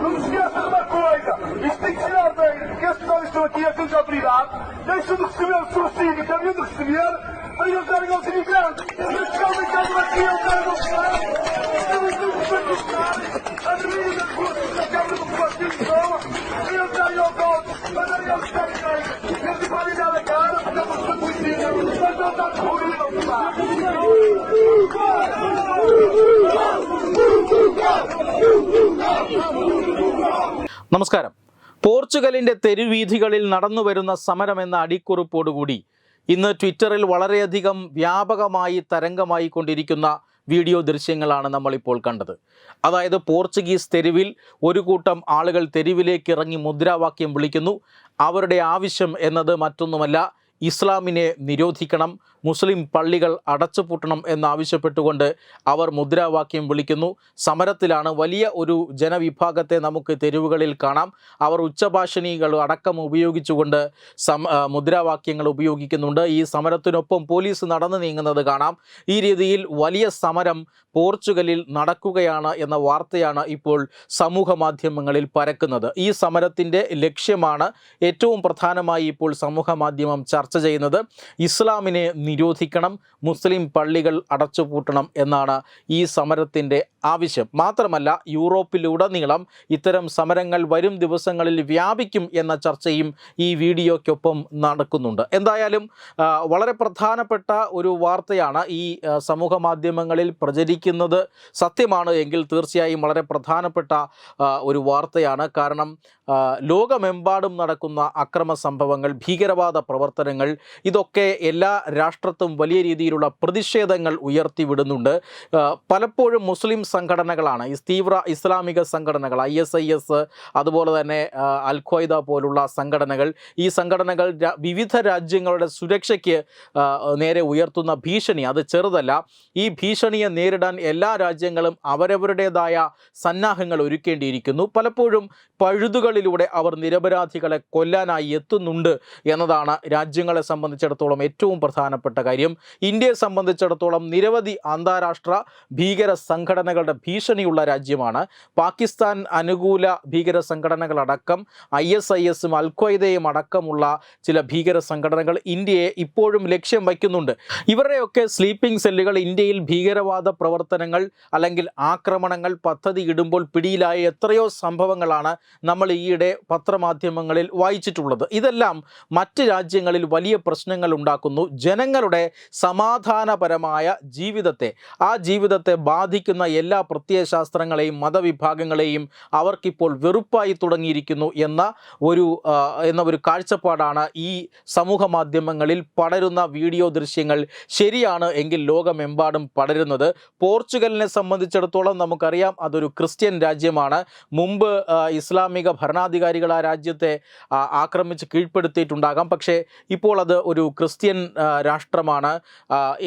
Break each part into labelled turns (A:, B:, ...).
A: Não esqueçam uma coisa, isto tem que tirar bem, porque estão aqui, a de autoridade, deixam de receber o subsídio que haviam de receber. Para ajudarem aos imigrantes. Mas se alguém aqui, eles não estão, eles não estão a
B: നമസ്കാരം. പോർച്ചുഗലിന്റെ തെരുവീഥികളിൽ നടന്നുവരുന്ന സമരം എന്ന അടിക്കുറിപ്പോടുകൂടി ഇന്ന് ട്വിറ്ററിൽ വളരെയധികം വ്യാപകമായി തരംഗമായി കൊണ്ടിരിക്കുന്ന വീഡിയോ ദൃശ്യങ്ങളാണ് നമ്മളിപ്പോൾ കണ്ടത്. അതായത് പോർച്ചുഗീസ് തെരുവിൽ ഒരു കൂട്ടം ആളുകൾ തെരുവിലേക്ക് ഇറങ്ങി മുദ്രാവാക്യം വിളിക്കുന്നു. അവരുടെ ആവശ്യം എന്നത് മറ്റൊന്നുമല്ല ഇസ്ലാമിനെ നിരോധിക്കണം മുസ്ലിം പള്ളികൾ അടച്ചുപൂട്ടണം എന്നാവശ്യപ്പെട്ടുകൊണ്ട് അവർ മുദ്രാവാക്യം വിളിക്കുന്നു. സമരത്തിലാണ് വലിയ ഒരു ജനവിഭാഗത്തെ നമുക്ക് തെരുവുകളിൽ കാണാം. അവർ ഉച്ചഭാഷണികൾ അടക്കം ഉപയോഗിച്ചുകൊണ്ട് സം മുദ്രാവാക്യങ്ങൾ ഉപയോഗിക്കുന്നുണ്ട്. ഈ സമരത്തിനൊപ്പം പോലീസ് നടന്നു നീങ്ങുന്നത് കാണാം. ഈ രീതിയിൽ വലിയ സമരം പോർച്ചുഗലിൽ നടക്കുകയാണ് എന്ന വാർത്തയാണ് ഇപ്പോൾ സമൂഹ മാധ്യമങ്ങളിൽ പരക്കുന്നത്. ഈ സമരത്തിന്റെ ലക്ഷ്യമാണ് ഏറ്റവും പ്രധാനമായി ഇപ്പോൾ സമൂഹ മാധ്യമം ചർച്ച ചെയ്യുന്നത്. ഇസ്ലാമിനെ നിരോധിക്കണം മുസ്ലിം പള്ളികൾ അടച്ചുപൂട്ടണം എന്നാണ് ഈ സമരത്തിന്റെ ആവശ്യം. മാത്രമല്ല യൂറോപ്പിലുടനീളം ഇത്തരം സമരങ്ങൾ വരും ദിവസങ്ങളിൽ വ്യാപിക്കും എന്ന ചർച്ചയും ഈ വീഡിയോയ്ക്കൊപ്പം നടക്കുന്നുണ്ട്. എന്തായാലും വളരെ പ്രധാനപ്പെട്ട ഒരു വാർത്തയാണ് ഈ സമൂഹ മാധ്യമങ്ങളിൽ പ്രചരിക്കുന്നത്. സത്യമാണ് എങ്കിൽ തീർച്ചയായും വളരെ പ്രധാനപ്പെട്ട ഒരു വാർത്തയാണ്. കാരണം ലോകമെമ്പാടും നടക്കുന്ന അക്രമ സംഭവങ്ങൾ ഭീകരവാദ പ്രവർത്തനങ്ങൾ ഇതൊക്കെ എല്ലാ രാഷ്ട്രത്തും വലിയ രീതിയിലുള്ള പ്രതിഷേധങ്ങൾ ഉയർത്തിവിടുന്നുണ്ട്. പലപ്പോഴും മുസ്ലിം സംഘടനകളാണ് ഈ തീവ്ര ഇസ്ലാമിക സംഘടനകൾ ഐ എസ് ഐ എസ് അതുപോലെ തന്നെ അൽ ഖ്വയ്ദ പോലുള്ള സംഘടനകൾ ഈ സംഘടനകൾ വിവിധ രാജ്യങ്ങളുടെ സുരക്ഷയ്ക്ക് നേരെ ഉയർത്തുന്ന ഭീഷണി. അത് ചെറുതല്ല. ഈ ഭീഷണിയെ നേരിടാൻ എല്ലാ രാജ്യങ്ങളും അവരവരുടേതായ സന്നാഹങ്ങൾ ഒരുക്കേണ്ടിയിരിക്കുന്നു. പലപ്പോഴും പഴുതുകളിലൂടെ അവർ നിരപരാധികളെ കൊല്ലാനായി എത്തുന്നുണ്ട് എന്നതാണ് രാജ്യങ്ങളെ സംബന്ധിച്ചിടത്തോളം ഏറ്റവും പ്രധാനപ്പെട്ട കാര്യം. ഇന്ത്യയെ സംബന്ധിച്ചിടത്തോളം നിരവധി അന്താരാഷ്ട്ര ഭീകര സംഘടനകളുടെ ഭീഷണിയുള്ള രാജ്യമാണ്. പാകിസ്ഥാൻ അനുകൂല ഭീകര സംഘടനകളടക്കം ഐ എസ് ഐ എസും അൽഖ്വയ്ദയും അടക്കമുള്ള ചില ഭീകര സംഘടനകൾ ഇന്ത്യയെ ഇപ്പോഴും ലക്ഷ്യം വയ്ക്കുന്നുണ്ട്. ഇവരുടെയൊക്കെ സ്ലീപ്പിംഗ് സെല്ലുകൾ ഇന്ത്യയിൽ ഭീകരവാദ പ്രവർത്തനങ്ങൾ അല്ലെങ്കിൽ ആക്രമണങ്ങൾ പദ്ധതി ഇടുമ്പോൾ പിടിയിലായ എത്രയോ സംഭവങ്ങളാണ് നമ്മൾ ഈയിടെ പത്രമാധ്യമങ്ങളിൽ വായിച്ചിട്ടുള്ളത്. ഇതെല്ലാം മറ്റ് രാജ്യങ്ങളിൽ വലിയ പ്രശ്നങ്ങൾ ഉണ്ടാക്കുന്നു. ജനങ്ങളുടെ സമാധാനപരമായ ജീവിതത്തെ ആ ജീവിതത്തെ ബാധിക്കുന്ന എല്ലാ പ്രത്യയശാസ്ത്രങ്ങളെയും മതവിഭാഗങ്ങളെയും അവർക്കിപ്പോൾ വെറുപ്പായി തുടങ്ങിയിരിക്കുന്നു എന്ന ഒരു എന്ന ഒരു കാഴ്ചപ്പാടാണ് ഈ സമൂഹ മാധ്യമങ്ങളിൽ പടരുന്ന വീഡിയോ ദൃശ്യങ്ങൾ ശരിയാണ് എങ്കിൽ ലോകമെമ്പാടും പടരുന്നത്. പോർച്ചുഗലിനെ സംബന്ധിച്ചിടത്തോളം നമുക്കറിയാം അതൊരു ക്രിസ്ത്യൻ രാജ്യമാണ്. മുമ്പ് ഇസ്ലാമിക ഭരണാധികാരികൾ ആ രാജ്യത്തെ ആക്രമിച്ച് കീഴ്പ്പെടുത്തിയിട്ടുണ്ടാകാം. പക്ഷേ ഇപ്പോൾ അത് ഒരു ക്രിസ്ത്യൻ ആ, രാഷ്ട്രമാണ്.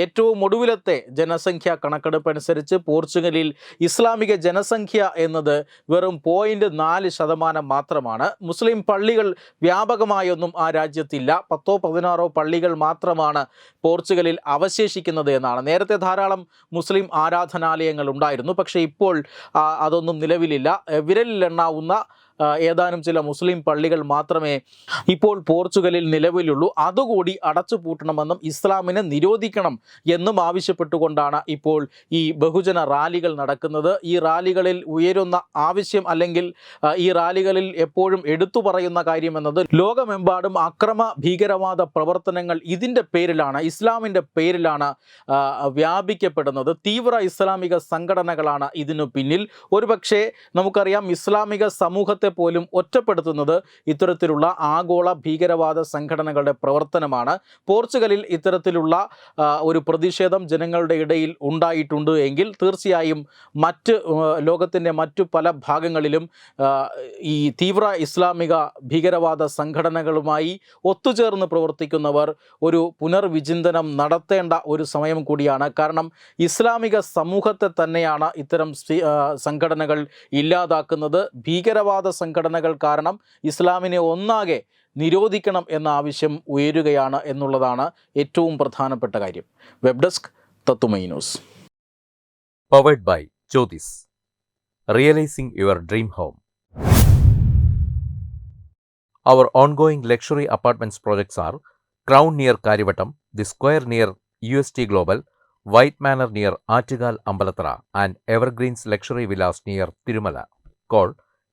B: ഏറ്റവും ഒടുവിലത്തെ ജനസംഖ്യ കണക്കെടുപ്പ് അനുസരിച്ച് പോർച്ചുഗലിൽ ഇസ്ലാമിക ജനസംഖ്യ എന്നത് വെറും പോയിന്റ് നാല് ശതമാനം മാത്രമാണ്. മുസ്ലിം പള്ളികൾ വ്യാപകമായൊന്നും ആ രാജ്യത്തില്ല. പത്തോ പതിനാറോ പള്ളികൾ മാത്രമാണ് പോർച്ചുഗലിൽ അവശേഷിക്കുന്നത് എന്നാണ്. നേരത്തെ ധാരാളം മുസ്ലിം ആരാധനാലയങ്ങൾ ഉണ്ടായിരുന്നു. പക്ഷേ ഇപ്പോൾ അതൊന്നും നിലവിലില്ല. വിരലിലെണ്ണാവുന്ന ഏതാനും ചില മുസ്ലിം പള്ളികൾ മാത്രമേ ഇപ്പോൾ പോർച്ചുഗലിൽ നിലവിലുള്ളൂ. അതുകൂടി അടച്ചു പൂട്ടണമെന്നും ഇസ്ലാമിനെ നിരോധിക്കണം എന്നും ആവശ്യപ്പെട്ടുകൊണ്ടാണ് ഇപ്പോൾ ഈ ബഹുജന റാലികൾ നടക്കുന്നത്. ഈ റാലികളിൽ ഉയരുന്ന ആവശ്യം അല്ലെങ്കിൽ ഈ റാലികളിൽ എപ്പോഴും എടുത്തു പറയുന്ന കാര്യം എന്നത് ലോകമെമ്പാടും അക്രമ ഭീകരവാദ പ്രവർത്തനങ്ങൾ ഇതിന്റെ പേരിലാണ് ഇസ്ലാമിന്റെ പേരിലാണ് വ്യാപിക്കപ്പെടുന്നത്. തീവ്ര ഇസ്ലാമിക സംഘടനകളാണ് ഇതിനു പിന്നിൽ. ഒരുപക്ഷെ നമുക്കറിയാം ഇസ്ലാമിക സമൂഹത്തെ പോലും ഒറ്റപ്പെടുത്തുന്നത് ഇത്തരത്തിലുള്ള ആഗോള ഭീകരവാദ സംഘടനകളുടെ പ്രവർത്തനമാണ്. പോർച്ചുഗലിൽ ഇത്തരത്തിലുള്ള ഒരു പ്രതിഷേധം ജനങ്ങളുടെ ഇടയിൽ ഉണ്ടായിട്ടുണ്ട് എങ്കിൽ തീർച്ചയായും മറ്റ് ലോകത്തിന്റെ മറ്റു പല ഭാഗങ്ങളിലും ഈ തീവ്ര ഇസ്ലാമിക ഭീകരവാദ സംഘടനകളുമായി ഒത്തുചേർന്ന് പ്രവർത്തിക്കുന്നവർ ഒരു പുനർവിചിന്തനം നടത്തേണ്ട ഒരു സമയം കൂടിയാണ്. കാരണം ഇസ്ലാമിക സമൂഹത്തെ തന്നെയാണ് ഇത്തരം സംഘടനകൾ ഇല്ലാതാക്കുന്നത്. ഭീകരവാദ സംഘടനകൾ കാരണം ഇസ്ലാമിനെ ഒന്നാകെ നിരോധിക്കണം എന്ന ആവശ്യം ഉയരുകയാണ് എന്നുള്ളതാണ് ഏറ്റവും പ്രധാനപ്പെട്ട കാര്യം വെബ് ഡെസ്ക് തത്തുമൈ news
C: Powered by Jyotis. Realizing your dream home. Our ongoing luxury apartments projects are Crown near Karivatam, The Square near UST Global, White Manor near Achigal Ambalatra, and Evergreens Luxury Villas near Tirumala. Call